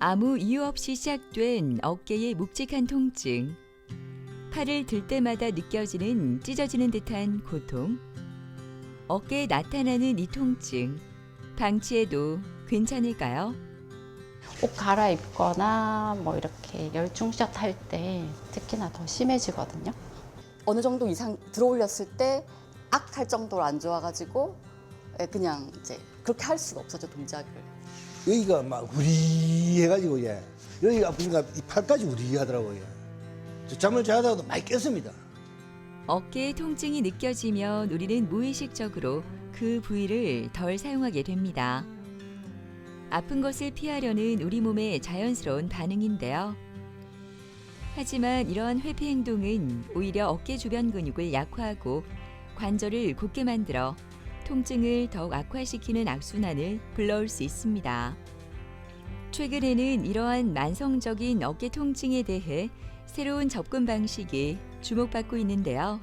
아무 이유 없이 시작된 어깨의 묵직한 통증. 팔을 들 때마다 느껴지는 찢어지는 듯한 고통. 어깨에 나타나는 이 통증. 방치해도 괜찮을까요? 옷 갈아입거나 뭐 이렇게 열중샷 할 때 특히나 더 심해지거든요. 어느 정도 이상 들어올렸을 때 악 할 정도로 안 좋아가지고 예, 그냥 이제 그렇게 할 수가 없어져 동작을. 여기가 막 우리해가지고 예 여기가 아프니까 이 팔까지 우리하더라고요. 예. 저 잠을 자다가도 많이 깼습니다. 어깨의 통증이 느껴지면 우리는 무의식적으로 그 부위를 덜 사용하게 됩니다. 아픈 것을 피하려는 우리 몸의 자연스러운 반응인데요. 하지만 이러한 회피 행동은 오히려 어깨 주변 근육을 약화하고 관절을 굳게 만들어 통증을 더욱 악화시키는 악순환을 불러올 수 있습니다. 최근에는 이러한 만성적인 어깨 통증에 대해 새로운 접근 방식이 주목받고 있는데요.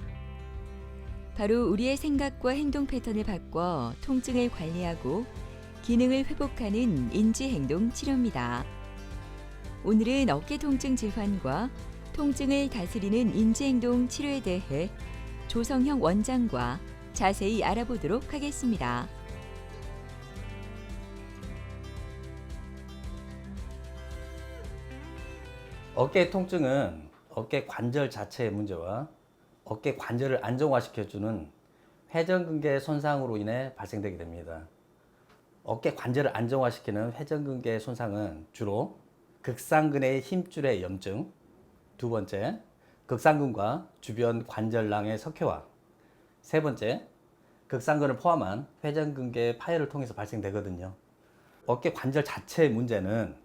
바로 우리의 생각과 행동 패턴을 바꿔 통증을 관리하고 기능을 회복하는 인지행동 치료입니다. 오늘은 어깨 통증 질환과 통증을 다스리는 인지행동 치료에 대해 조성형 원장과 자세히 알아보도록 하겠습니다. 어깨 통증은 어깨 관절 자체의 문제와 어깨 관절을 안정화시켜주는 회전근개 손상으로 인해 발생되게 됩니다. 어깨 관절을 안정화시키는 회전근개 손상은 주로 극상근의 힘줄의 염증, 두 번째, 극상근과 주변 관절낭의 석회화, 세 번째, 극상근을 포함한 회전근개 파열을 통해서 발생되거든요. 어깨 관절 자체의 문제는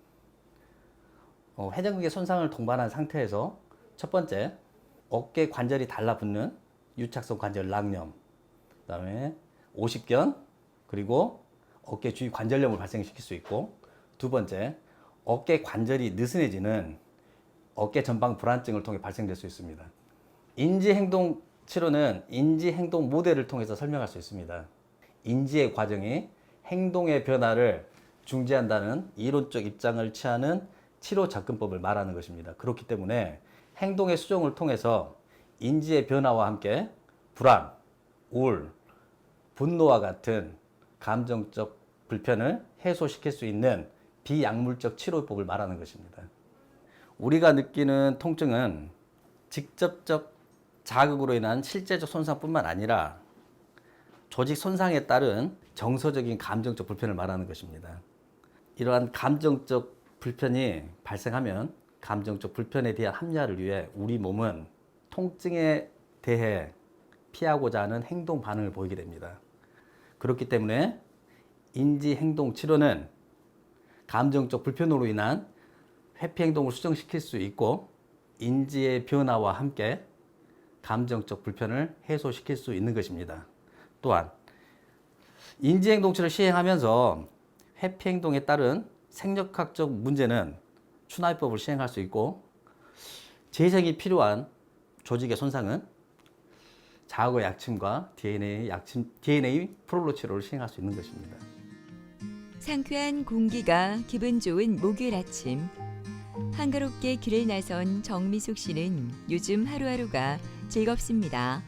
어, 회전근개 손상을 동반한 상태에서 첫 번째 어깨 관절이 달라붙는 유착성 관절 낭염, 그 다음에 오십견 그리고 어깨 주위 관절염을 발생시킬 수 있고 두 번째 어깨 관절이 느슨해지는 어깨 전방 불안증을 통해 발생될 수 있습니다. 인지 행동 치료는 인지 행동 모델을 통해서 설명할 수 있습니다. 인지의 과정이 행동의 변화를 중지한다는 이론적 입장을 취하는 치료 접근법을 말하는 것입니다. 그렇기 때문에 행동의 수정을 통해서 인지의 변화와 함께 불안, 우울, 분노와 같은 감정적 불편을 해소시킬 수 있는 비약물적 치료법을 말하는 것입니다. 우리가 느끼는 통증은 직접적 자극으로 인한 실제적 손상뿐만 아니라 조직 손상에 따른 정서적인 감정적 불편을 말하는 것입니다. 이러한 감정적 불편이 발생하면 감정적 불편에 대한 합리화를 위해 우리 몸은 통증에 대해 피하고자 하는 행동 반응을 보이게 됩니다. 그렇기 때문에 인지 행동 치료는 감정적 불편으로 인한 회피 행동을 수정시킬 수 있고 인지의 변화와 함께 감정적 불편을 해소시킬 수 있는 것입니다. 또한 인지 행동 치료를 시행하면서 회피 행동에 따른 생력학적 문제는 추나이법을 시행할 수 있고 재생이 필요한 조직의 손상은 자극의 약침과 DNA 약침, DNA 프롤로 치료를 시행할 수 있는 것입니다. 상쾌한 공기가 기분 좋은 목요일 아침. 한가롭게 길을 나선 정미숙 씨는 요즘 하루하루가 즐겁습니다.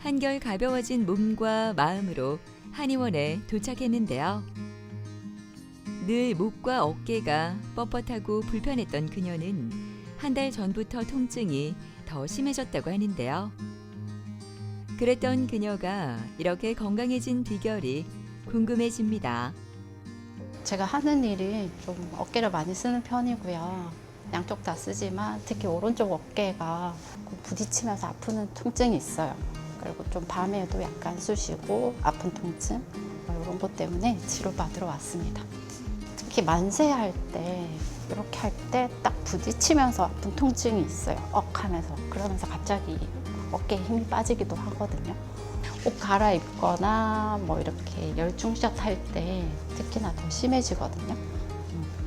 한결 가벼워진 몸과 마음으로 한의원에 도착했는데요. 늘 목과 어깨가 뻣뻣하고 불편했던 그녀는 한 달 전부터 통증이 더 심해졌다고 하는데요. 그랬던 그녀가 이렇게 건강해진 비결이 궁금해집니다. 제가 하는 일이 좀 어깨를 많이 쓰는 편이고요. 양쪽 다 쓰지만 특히 오른쪽 어깨가 부딪히면서 아프는 통증이 있어요. 그리고 좀 밤에도 약간 쑤시고 아픈 통증 뭐 이런 것 때문에 치료받으러 왔습니다. 특히 만세할 때 이렇게 할 때 딱 부딪히면서 아픈 통증이 있어요. 억 하면서 그러면서 갑자기 어깨에 힘이 빠지기도 하거든요. 옷 갈아입거나 뭐 이렇게 열중샷 할 때 특히나 더 심해지거든요.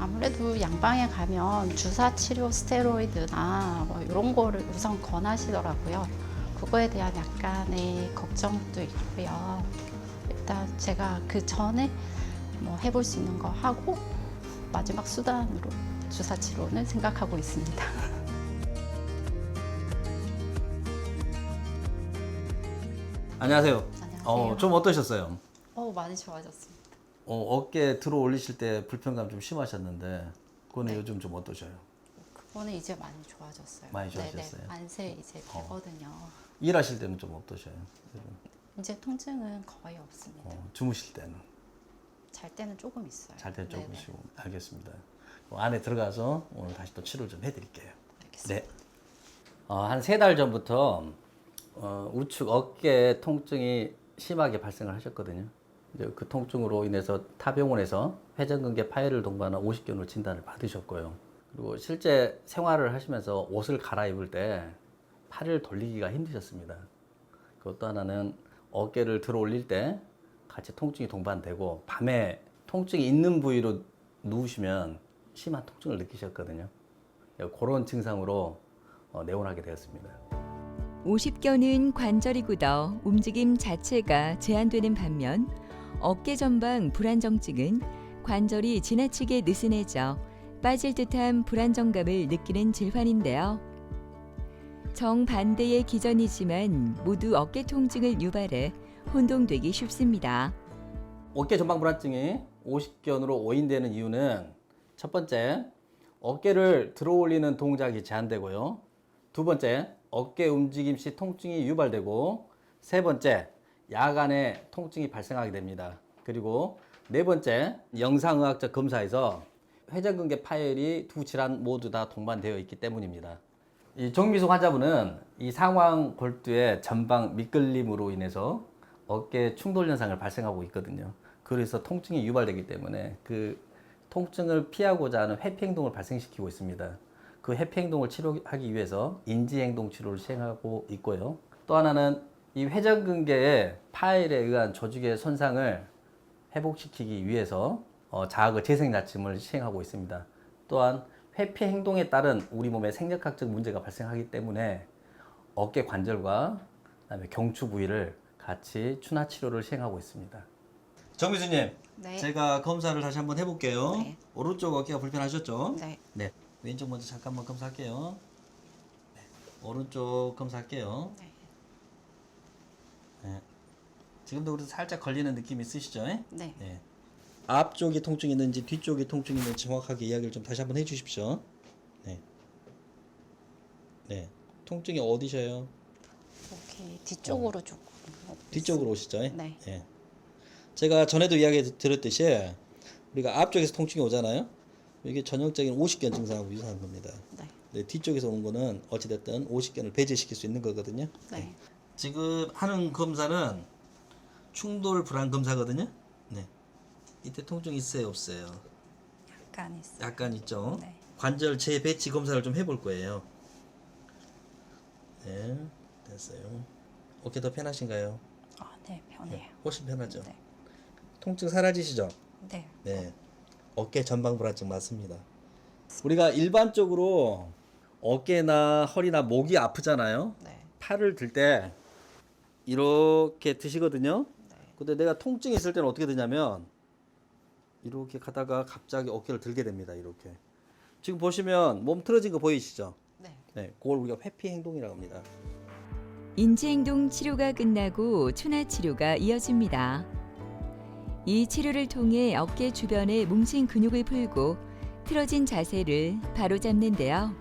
음, 아무래도 양방에 가면 주사 치료 스테로이드나 뭐 이런 거를 우선 권하시더라고요. 그거에 대한 약간의 걱정도 있고요. 일단 제가 그 전에 뭐 해볼 수 있는 거 하고 마지막 수단으로 주사 치료는 생각하고 있습니다. 안녕하세요. 안녕하세요. 어, 좀 어떠셨어요? 어, 많이 좋아졌습니다. 어, 어깨 들어 올리실 때 불편감 좀 심하셨는데 그거는 네. 요즘 좀 어떠셔요? 그거는 이제 많이 좋아졌어요. 많이 네네, 좋아졌어요? 만세 이제 어. 되거든요. 일하실 때는 좀 어떠셔요? 이제 통증은 거의 없습니다. 어, 주무실 때는 잘 때는 조금 있어요. 잘때 네네, 조금씩 알겠습니다. 그 안에 들어가서 오늘 다시 또 치료를 좀 해드릴게요. 알겠습니다. 네. 어, 한 세 달 전부터 어, 우측 어깨 통증이 심하게 발생을 하셨거든요. 그 통증으로 인해서 타 병원에서 회전근개 파열을 동반한 50견으로 진단을 받으셨고요. 그리고 실제 생활을 하시면서 옷을 갈아입을 때 팔을 돌리기가 힘드셨습니다. 그것도 하나는 어깨를 들어 올릴 때 같이 통증이 동반되고 밤에 통증이 있는 부위로 누우시면 심한 통증을 느끼셨거든요. 그런 증상으로 어, 내원하게 되었습니다. 50견은 관절이 굳어 움직임 자체가 제한되는 반면 어깨 전방 불안정증은 관절이 지나치게 느슨해져 빠질 듯한 불안정감을 느끼는 질환인데요. 정반대의 기전이지만 모두 어깨 통증을 유발해 혼동되기 쉽습니다. 어깨 전방 불안증이 50견으로 오인되는 이유는 첫 번째, 어깨를 들어 올리는 동작이 제한되고요. 두 번째, 어깨 움직임 시 통증이 유발되고 세 번째, 야간에 통증이 발생하게 됩니다. 그리고 네 번째, 영상의학적 검사에서 회전근개 파열이 두 질환 모두 다 동반되어 있기 때문입니다. 이 정미숙 환자분은 이 상황 골두의 전방 미끌림으로 인해서 어깨 충돌 현상을 발생하고 있거든요. 그래서 통증이 유발되기 때문에 그 통증을 피하고자 하는 회피 행동을 발생시키고 있습니다. 그 회피 행동을 치료하기 위해서 인지 행동 치료를 시행하고 있고요. 또 하나는 이 회전근개의 파열에 의한 조직의 손상을 회복시키기 위해서 어, 자극 재생 나침을 시행하고 있습니다. 또한 회피 행동에 따른 우리 몸의 생력학적 문제가 발생하기 때문에 어깨 관절과 그다음에 경추 부위를 같이 추나 치료를 시행하고 있습니다. 정미수님, 네. 제가 검사를 다시 한번 해볼게요. 네. 오른쪽 어깨가 불편하셨죠? 네. 네. 왼쪽 먼저 잠깐만 검사할게요. 네. 오른쪽 검사할게요. 네. 네. 지금도 그래도 살짝 걸리는 느낌 있으시죠? 네. 네. 앞쪽이 통증이 있는지 뒤쪽이 통증이 있는지 정확하게 이야기를 좀 다시 한번 해주십시오. 네. 네. 통증이 어디셔요? 여기 뒤쪽으로 조금. 뒤쪽으로 오시죠? 네. 예. 제가 전에도 이야기 드렸듯이 우리가 앞쪽에서 통증이 오잖아요. 이게 전형적인 50견 증상하고 유사한 겁니다. 네. 네, 뒤쪽에서 오는 거는 어찌됐든 50견을 배제시킬 수 있는 거거든요. 네. 지금 하는 검사는 충돌 불안 검사거든요. 네. 이때 통증 있어요, 없어요? 약간 있어요. 약간 있죠. 네. 관절 재배치 검사를 좀 해볼 거예요. 네, 됐어요. 어깨 더 편하신가요? 아, 네, 편해요. 훨씬 편하죠. 네. 통증 사라지시죠? 네. 네. 어깨 전방 불안증 맞습니다. 우리가 일반적으로 어깨나 허리나 목이 아프잖아요. 네. 팔을 들 때 이렇게 드시거든요. 네. 근데 내가 통증이 있을 때는 어떻게 되냐면 이렇게 가다가 갑자기 어깨를 들게 됩니다. 이렇게. 지금 보시면 몸 틀어진 거 보이시죠? 네. 네, 그걸 우리가 회피 행동이라고 합니다. 인지행동 치료가 끝나고 추나 치료가 이어집니다. 이 치료를 통해 어깨 주변의 뭉친 근육을 풀고 틀어진 자세를 바로잡는데요.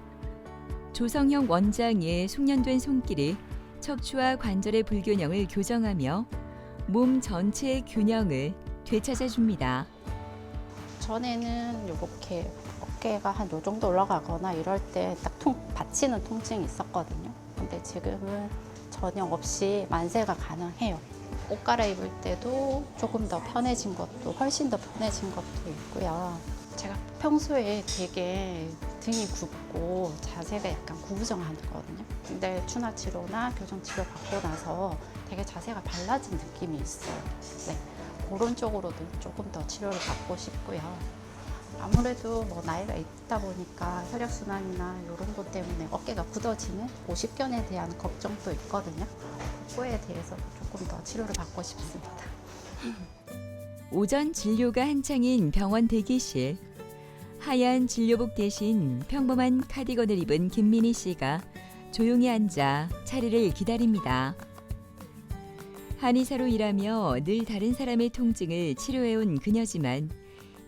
조성형 원장의 숙련된 손길이 척추와 관절의 불균형을 교정하며 몸 전체의 균형을 되찾아 줍니다. 전에는 이렇게 어깨가 한 요 정도 올라가거나 이럴 때딱통 받치는 통증이 있었거든요. 근데 지금은 전혀 없이 만세가 가능해요. 옷 갈아입을 때도 조금 더 편해진 것도 훨씬 더 편해진 것도 있고요. 제가 평소에 되게 등이 굽고 자세가 약간 구부정하거든요. 근데 추나 치료나 교정 치료 받고 나서 되게 자세가 달라진 느낌이 있어요. 네. 그런 쪽으로도 조금 더 치료를 받고 싶고요. 아무래도 뭐 나이가 있다 보니까 혈액순환이나 이런 것 때문에 어깨가 굳어지는 50견에 대한 걱정도 있거든요. 그거에 대해서 조금 더 치료를 받고 싶습니다. 오전 진료가 한창인 병원 대기실. 하얀 진료복 대신 평범한 카디건을 입은 김민희 씨가 조용히 앉아 차례를 기다립니다. 한의사로 일하며 늘 다른 사람의 통증을 치료해온 그녀지만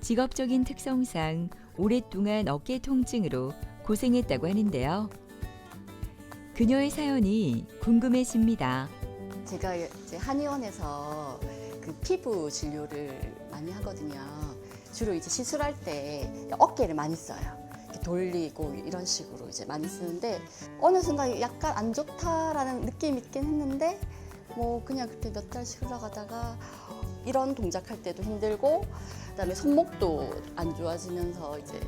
직업적인 특성상 오랫동안 어깨 통증으로 고생했다고 하는데요. 그녀의 사연이 궁금해집니다. 제가 이제 한의원에서 그 피부 진료를 많이 하거든요. 주로 이제 시술할 때 어깨를 많이 써요. 돌리고 이런 식으로 이제 많이 쓰는데 어느 순간 약간 안 좋다라는 느낌이 있긴 했는데 뭐 그냥 그렇게 몇 달씩 흘러가다가 이런 동작할 때도 힘들고 그다음에 손목도 안 좋아지면서 이제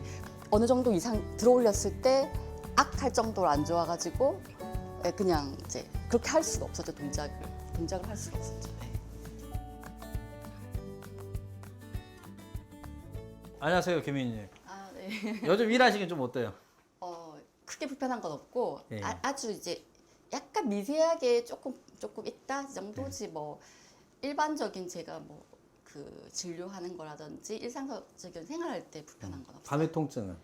어느 정도 이상 들어올렸을 때 악할 정도로 안 좋아가지고 예, 그냥 이제 그렇게 할 수가 없었죠 동작을 동작을 할 수가 없었죠. 안녕하세요, 김민희님. 아 네. 요즘 일하시긴 좀 어때요? 어 크게 불편한 건 없고 예. 아, 주 이제 약간 미세하게 조금 조금 있다 정도지 뭐 일반적인 제가 뭐 그 진료하는 거라든지 일상적인 생활할 때 불편한 건 없어요. 밤의 통증은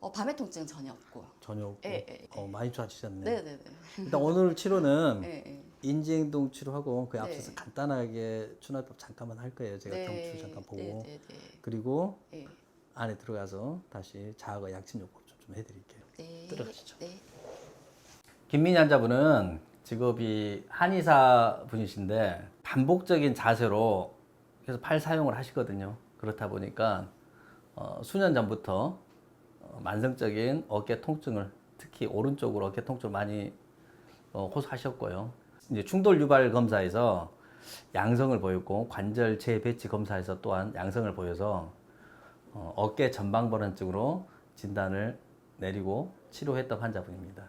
어 밤의 통증은 전혀 없고. 전혀 없고 예, 예, 어, 많이 좋아지셨네요. 네 네 네. 일단 오늘 치료는 예, 예. 인지행동 치료하고 그 앞서서 네. 간단하게 추나법 잠깐만 할 거예요. 제가 경추 잠깐 보고 네 네 네. 그리고 예. 안에 들어가서 다시 자아가 약침 요법 좀, 좀 해드릴게요. 네. 들어가시죠. 네. 김민희 환자분은 직업이 한의사 분이신데 반복적인 자세로 계속 팔 사용을 하시거든요. 그렇다 보니까 어, 수년 전부터 어, 만성적인 어깨 통증을 특히 오른쪽으로 어깨 통증을 많이 어, 호소하셨고요. 이제 충돌 유발 검사에서 양성을 보였고 관절 재배치 검사에서 또한 양성을 보여서 어, 어깨 전방 불안증으로 진단을 내리고 치료했던 환자분입니다.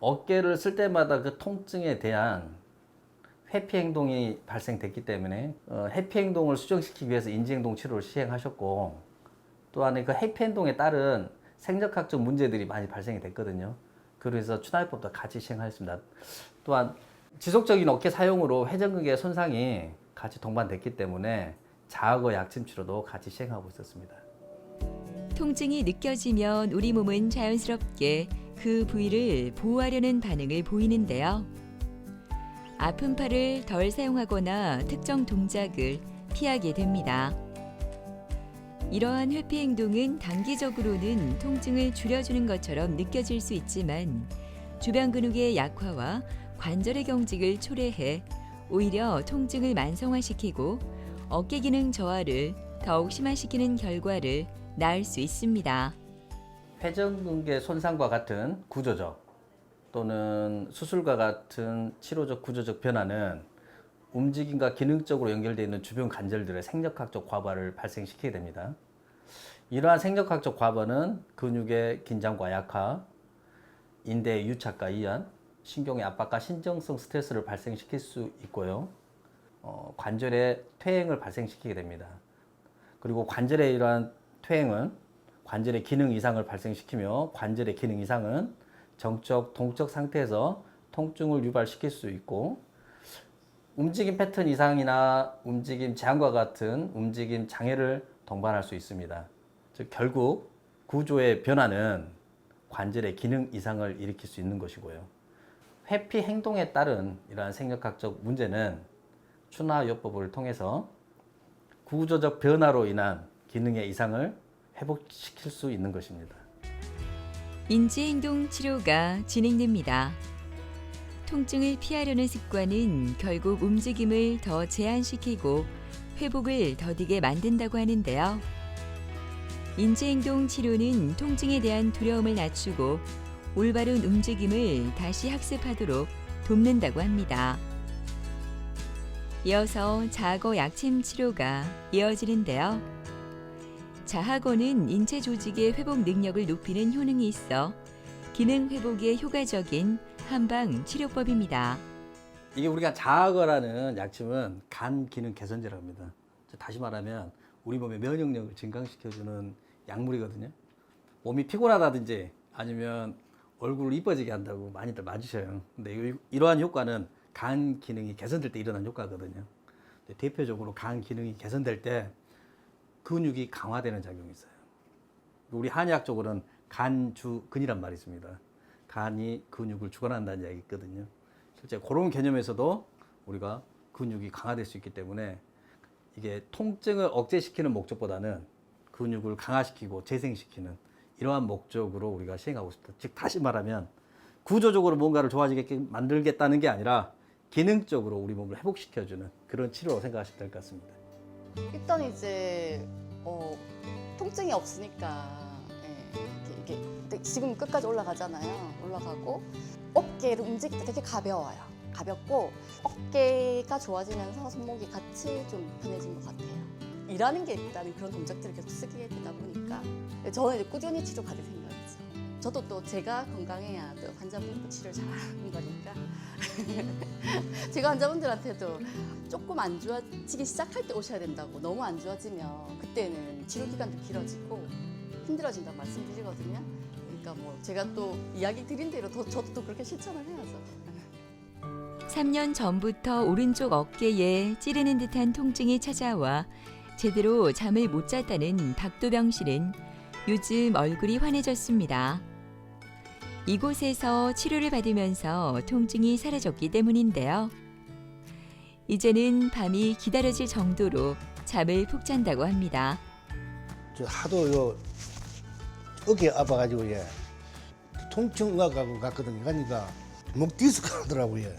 어깨를 쓸 때마다 그 통증에 대한 회피 행동이 발생됐기 때문에 어, 회피 행동을 수정시키기 위해서 인지 행동 치료를 시행하셨고 또한 그 회피 행동에 따른 생적학적 문제들이 많이 발생이 됐거든요. 그래서 추나요법도 같이 시행하였습니다. 또한 지속적인 어깨 사용으로 회전근개 손상이 같이 동반됐기 때문에 자악어 약침 치료도 같이 시행하고 있었습니다. 통증이 느껴지면 우리 몸은 자연스럽게 그 부위를 보호하려는 반응을 보이는데요. 아픈 팔을 덜 사용하거나 특정 동작을 피하게 됩니다. 이러한 회피 행동은 단기적으로는 통증을 줄여주는 것처럼 느껴질 수 있지만 주변 근육의 약화와 관절의 경직을 초래해 오히려 통증을 만성화시키고 어깨 기능 저하를 더욱 심화시키는 결과를 낳을 수 있습니다. 회전근개 손상과 같은 구조적 또는 수술과 같은 치료적 구조적 변화는 움직임과 기능적으로 연결되어 있는 주변 관절들의 생력학적 과부하를 발생시키게 됩니다. 이러한 생력학적 과부하는 근육의 긴장과 약화, 인대의 유착과 이완, 신경의 압박과 신정성 스트레스를 발생시킬 수 있고요. 어, 관절의 퇴행을 발생시키게 됩니다. 그리고 관절의 이러한 퇴행은 관절의 기능 이상을 발생시키며 관절의 기능 이상은 정적, 동적 상태에서 통증을 유발시킬 수 있고 움직임 패턴 이상이나 움직임 제한과 같은 움직임 장애를 동반할 수 있습니다. 즉 결국 구조의 변화는 관절의 기능 이상을 일으킬 수 있는 것이고요. 회피 행동에 따른 이러한 생력학적 문제는 추나요법을 통해서 구조적 변화로 인한 기능의 이상을 회복시킬 수 있는 것입니다. 인지행동 치료가 진행됩니다. 통증을 피하려는 습관은 결국 움직임을 더 제한시키고 회복을 더디게 만든다고 하는데요. 인지행동 치료는 통증에 대한 두려움을 낮추고 올바른 움직임을 다시 학습하도록 돕는다고 합니다. 이어서 자거 약침 치료가 이어지는데요. 자하고는 인체 조직의 회복 능력을 높이는 효능이 있어 기능 회복에 효과적인 한방 치료법입니다. 이게 우리가 자아거라는 약침은 간 기능 개선제라고 합니다. 다시 말하면 우리 몸의 면역력을 증강시켜주는 약물이거든요. 몸이 피곤하다든지 아니면 얼굴을 이뻐지게 한다고 많이들 맞으셔요. 근데 이- 이러한 효과는 간 기능이 개선될 때 일어난 효과거든요. 대표적으로 간 기능이 개선될 때 근육이 강화되는 작용이 있어요. 우리 한의학적으로는 간주근이란 말이 있습니다. 간이 근육을 주관한다는 이야기 있거든요. 실제 그런 개념에서도 우리가 근육이 강화될 수 있기 때문에 이게 통증을 억제시키는 목적보다는 근육을 강화시키고 재생시키는 이러한 목적으로 우리가 시행하고 있습니다. 즉 다시 말하면 구조적으로 뭔가를 좋아지게 만들겠다는 게 아니라 기능적으로 우리 몸을 회복시켜주는 그런 치료라고 생각하시면 될 것 같습니다. 일단 이제 어, 통증이 없으니까 예, 이게 근데 지금 끝까지 올라가잖아요. 올라가고 어깨를 움직일 때 되게 가벼워요. 가볍고 어깨가 좋아지면서 손목이 같이 좀 편해진 것 같아요. 일하는 게 일단은 그런 동작들을 계속 쓰게 되다 보니까 저는 이제 꾸준히 치료 생각이죠. 저도 또 제가 건강해야 또 환자분도 치료를 잘하는 거니까 제가 환자분들한테도 조금 안 좋아지기 시작할 때 오셔야 된다고 너무 안 좋아지면 그때는 치료 기간도 길어지고 힘들어진다고 말씀드리거든요. 그러니까 뭐 제가 또 이야기 드린 대로 더, 저도 또 그렇게 실천을 해야죠. 3년 전부터 오른쪽 어깨에 찌르는 듯한 통증이 찾아와 제대로 잠을 못 잤다는 박도병 씨는 요즘 얼굴이 환해졌습니다. 이곳에서 치료를 받으면서 통증이 사라졌기 때문인데요. 이제는 밤이 기다려질 정도로 잠을 푹 잔다고 합니다. 저 하도 요 어깨 아파가지고 예 통증의학하고 갔거든요. 가니까 목 디스크 하더라고요. 예.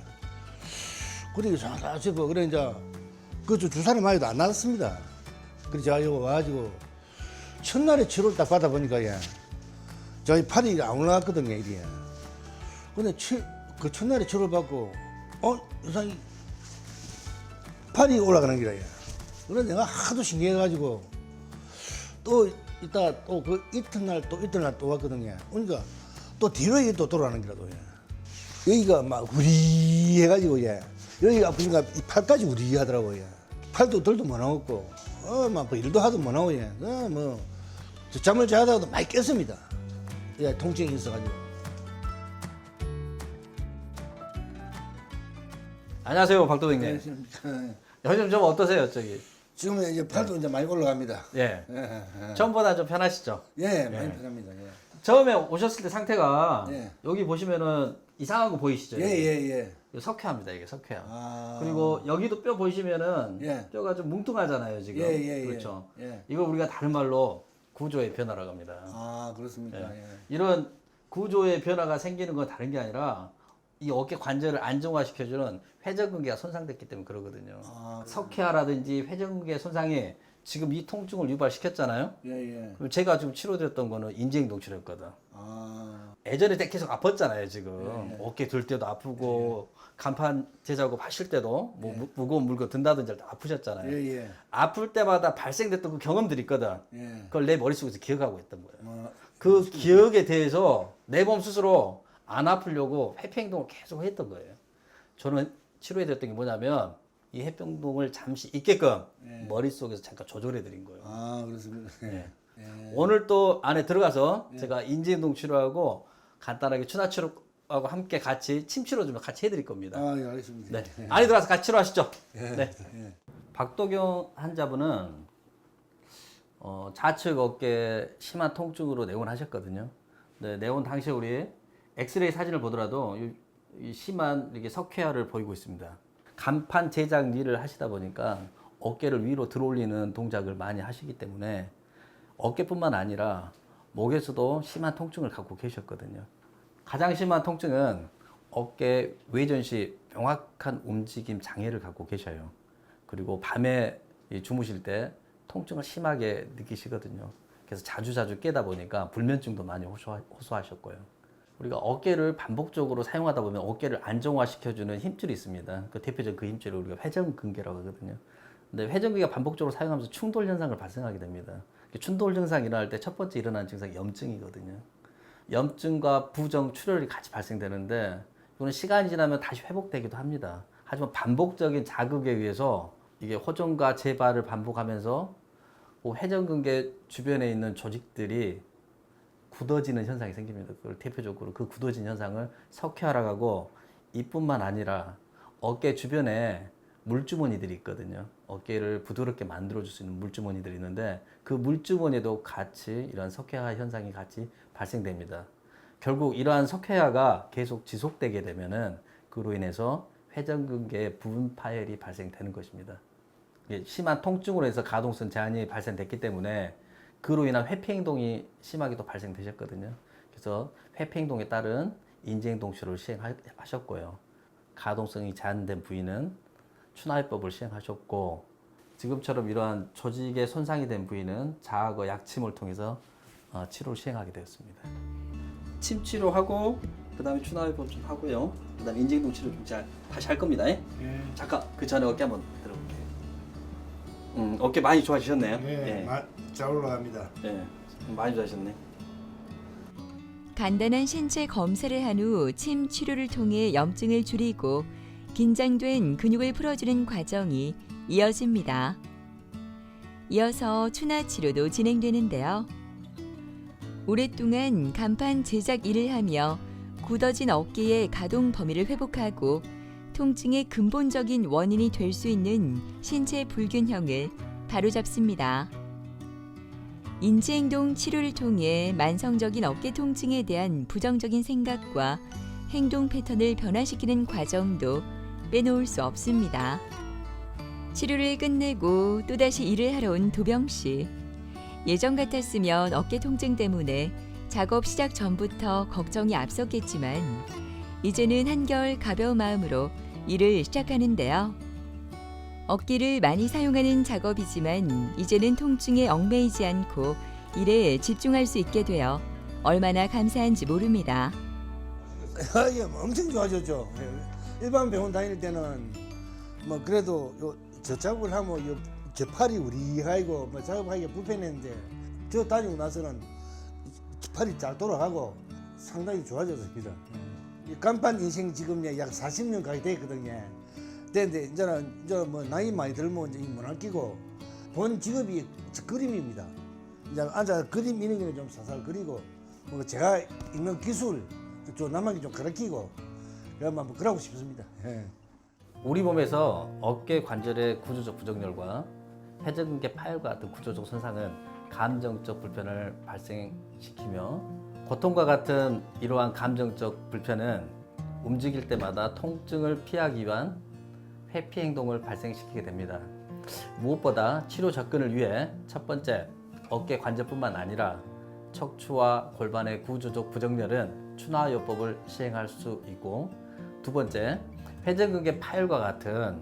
그래 자다 싶어 그래 이제 그저 주사를 맞아도 안 나았습니다. 그래 제가 와가지고 첫날에 치료를 딱 받아보니까 예 저희 팔이 안 올라갔거든요 이게. 근데 치, 그 첫날에 치료를 받고 어 이상이 팔이 올라가는 기라 예. 그래 내가 하도 신기해가지고 또 이따 또 그 이튿날 또 이튿날 또 왔거든요. 그러니까 또 뒤로 이게 또 돌아가는 기라도 예. 여기가 막 우리 해가지고 예. 여기가 아프니까 이 팔까지 우리 하더라고요. 예. 팔도 들도 못 나왔고 어 막 뭐 일도 하도 못 나오고 예. 어 뭐 잠을 자다가도 많이 깼습니다. 예, 통증이 있어가지고. 안녕하세요, 박도백님. 요즘 좀 어떠세요, 저기? 지금 이제 팔도 이제 많이 올라갑니다. 예. 예, 예, 처음보다 좀 편하시죠? 예, 많이 편합니다. 예. 처음에 오셨을 때 상태가 예. 여기 보시면은 이상한 거 보이시죠? 예, 예, 예. 이거 석회화입니다, 이게 석회화. 아. 그리고 여기도 뼈 보시면은 예. 뼈가 좀 뭉뚱하잖아요, 지금. 예, 예, 예. 그렇죠. 예. 이거 우리가 다른 말로 구조의 변화라고 합니다. 아, 그렇습니까? 예. 예. 이런 구조의 변화가 생기는 건 다른 게 아니라 이 어깨 관절을 안정화시켜주는 회전근개가 손상됐기 때문에 그러거든요. 아? 석회화라든지 회전근개 손상이 지금 이 통증을 유발시켰잖아요. 예, 예. 그럼 제가 지금 치료드렸던 거는 인지행동 치료였거든. 아, 예전에 계속 아팠잖아요, 지금. 예, 어깨 들 때도 아프고, 간판 제작업 하실 때도, 뭐, 무- 무거운 물건 든다든지 할때 아프셨잖아요. 예, 예. 아플 때마다 발생됐던 그 경험들이 있거든. 예. 그걸 내 머릿속에서 기억하고 있던 거예요. 뭐, 그 기억에 대해서 내 몸 스스로 안 아프려고 회피 행동을 계속 했던 거예요. 저는 치료해드렸던 게 뭐냐면, 이 회피 행동을 잠시 있게끔 예. 머릿속에서 잠깐 조절해드린 거예요. 아, 그렇습니다. 예. 예. 오늘 또 안에 들어가서 제가 인지행동 치료하고 간단하게 추나 치료하고 함께 같이 침 치료 좀 같이 해드릴 겁니다. 아, 예, 알겠습니다. 네. 안에 들어가서 같이 치료하시죠. 네. 예. 박도경 환자분은 어, 좌측 어깨 심한 통증으로 내원하셨거든요. 네, 내원 당시에 우리 엑스레이 사진을 보더라도 이, 이 심한 이게 석회화를 보이고 있습니다. 간판 제작 일을 하시다 보니까 어깨를 위로 들어올리는 동작을 많이 하시기 때문에 어깨뿐만 아니라 목에서도 심한 통증을 갖고 계셨거든요. 가장 심한 통증은 어깨 외전 시 명확한 움직임 장애를 갖고 계셔요. 그리고 밤에 이 주무실 때 통증을 심하게 느끼시거든요. 그래서 자주자주 깨다 보니까 불면증도 많이 호소하, 호소하셨고요. 우리가 어깨를 반복적으로 사용하다 보면 어깨를 안정화시켜주는 힘줄이 있습니다. 그 대표적 그 힘줄을 우리가 회전근개라고 하거든요. 근데 회전근개가 반복적으로 사용하면서 충돌 현상을 발생하게 됩니다. 충돌 증상이 일어날 때 첫 번째 일어나는 증상이 염증이거든요. 염증과 부정, 출혈이 같이 발생되는데 이거는 시간이 지나면 다시 회복되기도 합니다. 하지만 반복적인 자극에 의해서 이게 호전과 재발을 반복하면서 그 회전근개 주변에 있는 조직들이 굳어지는 현상이 생깁니다. 그걸 대표적으로 그 굳어진 현상을 석회화라고 하고 이뿐만 아니라 어깨 주변에 물주머니들이 있거든요. 어깨를 부드럽게 만들어줄 수 있는 물주머니들이 있는데 그 물주머니에도 같이 이러한 석회화 현상이 같이 발생됩니다. 결국 이러한 석회화가 계속 지속되게 되면은 그로 인해서 회전근개 부분 파열이 발생되는 것입니다. 심한 통증으로 해서 가동성 제한이 발생됐기 때문에 그로 인한 회피 행동이 심하게 또 발생되셨거든요. 그래서 회피 행동에 따른 인지 행동 치료를 시행하셨고요. 가동성이 제한된 부위는 추나요법을 시행하셨고 지금처럼 이러한 조직의 손상이 된 부위는 자학과 약침을 통해서 어, 치료를 시행하게 되었습니다. 침 치료하고 그다음에 추나요법 좀 하고요. 그다음에 인지 행동 치료 좀 잘 다시 할 겁니다. 예? 잠깐 그 전에 어깨 한번 들어볼게요. 음, 어깨 많이 좋아지셨네요. 예, 마- 잘 올라갑니다. 예, 많이 좋아지셨네. 간단한 신체 검사를 한 후 침 치료를 통해 염증을 줄이고 긴장된 근육을 풀어주는 과정이 이어집니다. 이어서 추나 치료도 진행되는데요. 오랫동안 간판 제작 일을 하며 굳어진 어깨의 가동 범위를 회복하고 통증의 근본적인 원인이 될 수 있는 신체 불균형을 바로잡습니다. 인지행동 치료를 통해 만성적인 어깨 통증에 대한 부정적인 생각과 행동 패턴을 변화시키는 과정도 빼놓을 수 없습니다. 치료를 끝내고 또다시 일을 하러 온 도병 씨. 예전 같았으면 어깨 통증 때문에 작업 시작 전부터 걱정이 앞섰겠지만 이제는 한결 가벼운 마음으로 일을 시작하는데요. 어깨를 많이 사용하는 작업이지만 이제는 통증에 얽매이지 않고 일에 집중할 수 있게 되어 얼마나 감사한지 모릅니다. 아, 예, 뭐 엄청 좋아졌죠. 예. 일반 병원 다닐 때는 뭐 그래도 요, 저 작업을 하면 요, 저 팔이 우리하고 뭐 작업하기가 불편했는데 저 다니고 나서는 팔이 잘 돌아가고 상당히 좋아졌습니다. 예. 이 간판 인생 지금 약 40년 가까이 됐거든요. 근데 이제는 이제 뭐 나이 많이 들면 이제 문안 끼고 본 직업이 그림입니다. 이제 앉아 그림 이런 거는 좀 살살 그리고 뭐 제가 읽는 기술 좀 남에게 좀 가르치고 그러면 뭐 그러고 싶습니다. 예. 우리 몸에서 어깨 관절의 구조적 부정렬과 회전근개 파열과 같은 구조적 손상은 감정적 불편을 발생시키며 고통과 같은 이러한 감정적 불편은 움직일 때마다 통증을 피하기 위한 회피 행동을 발생시키게 됩니다. 무엇보다 치료 접근을 위해 첫 번째 어깨 관절뿐만 아니라 척추와 골반의 구조적 부정렬은 추나요법을 시행할 수 있고 두 번째 회전근개 파열과 같은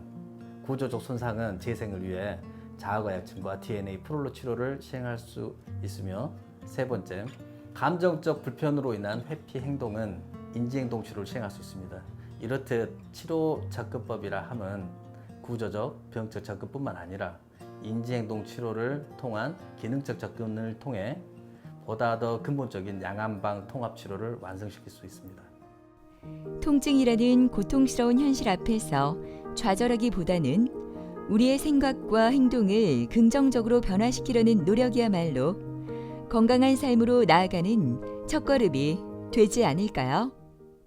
구조적 손상은 재생을 위해 자아가 약침과 DNA 프롤로 치료를 시행할 수 있으며 세 번째 감정적 불편으로 인한 회피 행동은 인지행동 치료를 시행할 수 있습니다. 이렇듯 치료 접근법이라 함은 구조적, 병적 접근뿐만 아니라 인지행동 치료를 통한 기능적 접근을 통해 보다 더 근본적인 양안방 통합 치료를 완성시킬 수 있습니다. 통증이라는 고통스러운 현실 앞에서 좌절하기보다는 우리의 생각과 행동을 긍정적으로 변화시키려는 노력이야말로 건강한 삶으로 나아가는 첫걸음이 되지 않을까요?